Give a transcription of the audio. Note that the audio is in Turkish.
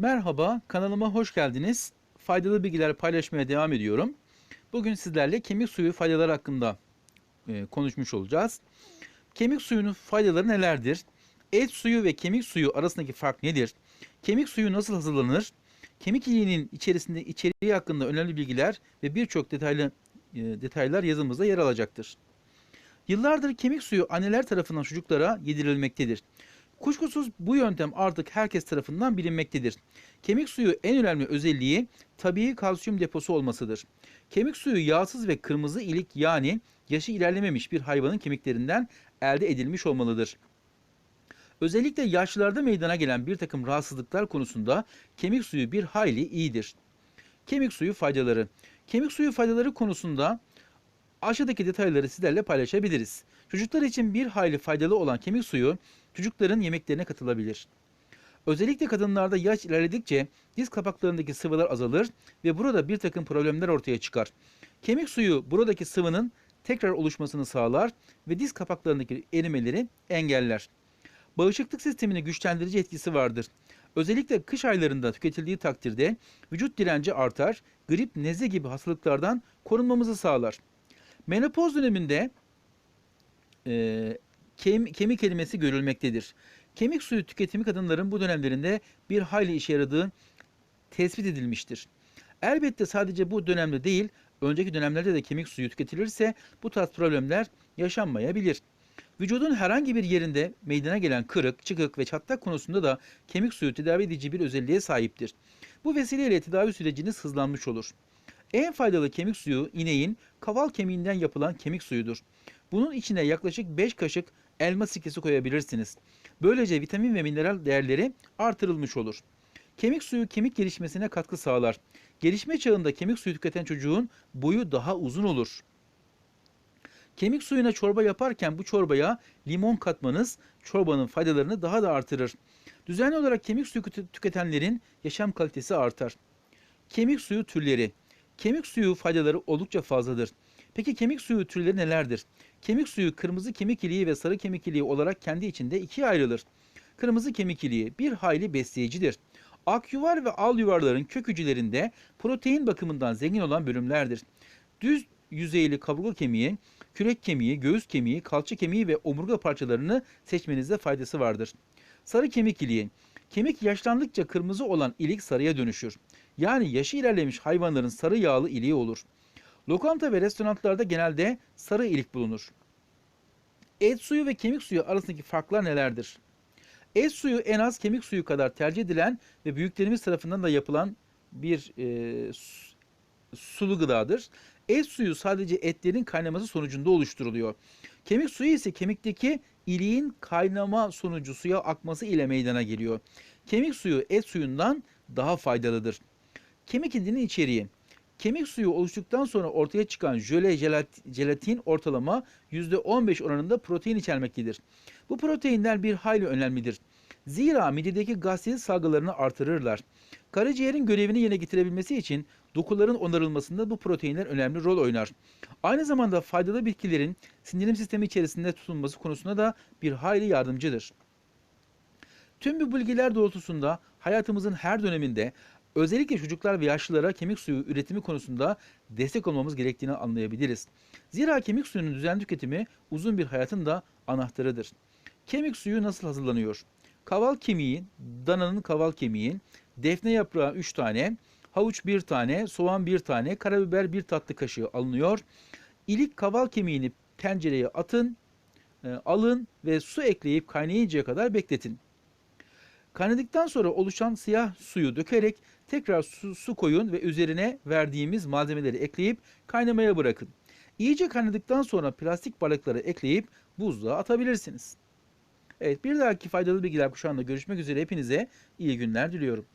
Merhaba, kanalıma hoş geldiniz. Faydalı bilgiler paylaşmaya devam ediyorum. Bugün sizlerle kemik suyu faydaları hakkında e, konuşmuş olacağız. Kemik suyunun faydaları nelerdir? Et suyu ve kemik suyu arasındaki fark nedir? Kemik suyu nasıl hazırlanır? Kemik iliğinin içerisinde içeriği hakkında önemli bilgiler ve birçok detaylı e, detaylar yazımızda yer alacaktır. Yıllardır kemik suyu anneler tarafından çocuklara yedirilmektedir. Kuşkusuz bu yöntem artık herkes tarafından bilinmektedir. Kemik suyu en önemli özelliği tabii kalsiyum deposu olmasıdır. Kemik suyu yağsız ve kırmızı ilik yani yaşı ilerlememiş bir hayvanın kemiklerinden elde edilmiş olmalıdır. Özellikle yaşlılarda meydana gelen bir takım rahatsızlıklar konusunda kemik suyu bir hayli iyidir. Kemik suyu faydaları. Kemik suyu faydaları konusunda aşağıdaki detayları sizlerle paylaşabiliriz. Çocuklar için bir hayli faydalı olan kemik suyu çocukların yemeklerine katılabilir. Özellikle kadınlarda yaş ilerledikçe diz kapaklarındaki sıvılar azalır ve burada bir takım problemler ortaya çıkar. Kemik suyu buradaki sıvının tekrar oluşmasını sağlar ve diz kapaklarındaki erimeleri engeller. Bağışıklık sistemini güçlendirici etkisi vardır. Özellikle kış aylarında tüketildiği takdirde vücut direnci artar, grip, nezle gibi hastalıklardan korunmamızı sağlar. Menopoz döneminde e, kem, kemik erimesi görülmektedir. Kemik suyu tüketimi kadınların bu dönemlerinde bir hayli işe yaradığı tespit edilmiştir. Elbette sadece bu dönemde değil, önceki dönemlerde de kemik suyu tüketilirse bu tarz problemler yaşanmayabilir. Vücudun herhangi bir yerinde meydana gelen kırık, çıkık ve çatlak konusunda da kemik suyu tedavi edici bir özelliğe sahiptir. Bu vesileyle tedavi süreciniz hızlanmış olur. En faydalı kemik suyu ineğin kaval kemiğinden yapılan kemik suyudur. Bunun içine yaklaşık 5 kaşık elma sirkesi koyabilirsiniz. Böylece vitamin ve mineral değerleri artırılmış olur. Kemik suyu kemik gelişmesine katkı sağlar. Gelişme çağında kemik suyu tüketen çocuğun boyu daha uzun olur. Kemik suyuna çorba yaparken bu çorbaya limon katmanız çorbanın faydalarını daha da artırır. Düzenli olarak kemik suyu tüketenlerin yaşam kalitesi artar. Kemik suyu türleri Kemik suyu faydaları oldukça fazladır. Peki kemik suyu türleri nelerdir? Kemik suyu kırmızı kemik iliği ve sarı kemik iliği olarak kendi içinde ikiye ayrılır. Kırmızı kemik iliği bir hayli besleyicidir. Ak yuvar ve al yuvarların kök hücrelerinde protein bakımından zengin olan bölümlerdir. Düz yüzeyli kaburga kemiği, kürek kemiği, göğüs kemiği, kalça kemiği ve omurga parçalarını seçmenizde faydası vardır. Sarı kemik iliği. Kemik yaşlandıkça kırmızı olan ilik sarıya dönüşür. Yani yaşı ilerlemiş hayvanların sarı yağlı iliği olur. Lokanta ve restoranlarda genelde sarı ilik bulunur. Et suyu ve kemik suyu arasındaki farklar nelerdir? Et suyu en az kemik suyu kadar tercih edilen ve büyüklerimiz tarafından da yapılan bir e, sulu gıdadır. Et suyu sadece etlerin kaynaması sonucunda oluşturuluyor. Kemik suyu ise kemikteki iliğin kaynama sonucu suya akması ile meydana geliyor. Kemik suyu et suyundan daha faydalıdır. Kemik indinin içeriği. Kemik suyu oluştuktan sonra ortaya çıkan jöle jelatin ortalama %15 oranında protein içermektedir. Bu proteinler bir hayli önemlidir. Zira midedeki gazsizlik salgılarını artırırlar. Karaciğerin görevini yerine getirebilmesi için dokuların onarılmasında bu proteinler önemli rol oynar. Aynı zamanda faydalı bitkilerin sindirim sistemi içerisinde tutulması konusunda da bir hayli yardımcıdır. Tüm bu bilgiler doğrultusunda hayatımızın her döneminde Özellikle çocuklar ve yaşlılara kemik suyu üretimi konusunda destek olmamız gerektiğini anlayabiliriz. Zira kemik suyunun düzenli tüketimi uzun bir hayatın da anahtarıdır. Kemik suyu nasıl hazırlanıyor? Kaval kemiği, dananın kaval kemiği, defne yaprağı 3 tane, havuç 1 tane, soğan 1 tane, karabiber 1 tatlı kaşığı alınıyor. İlik kaval kemiğini tencereye atın, e, alın ve su ekleyip kaynayıncaya kadar bekletin. Kaynadıktan sonra oluşan siyah suyu dökerek tekrar su, su koyun ve üzerine verdiğimiz malzemeleri ekleyip kaynamaya bırakın. İyice kaynadıktan sonra plastik balıkları ekleyip buzluğa atabilirsiniz. Evet bir dahaki faydalı bilgiler kuşağında görüşmek üzere hepinize iyi günler diliyorum.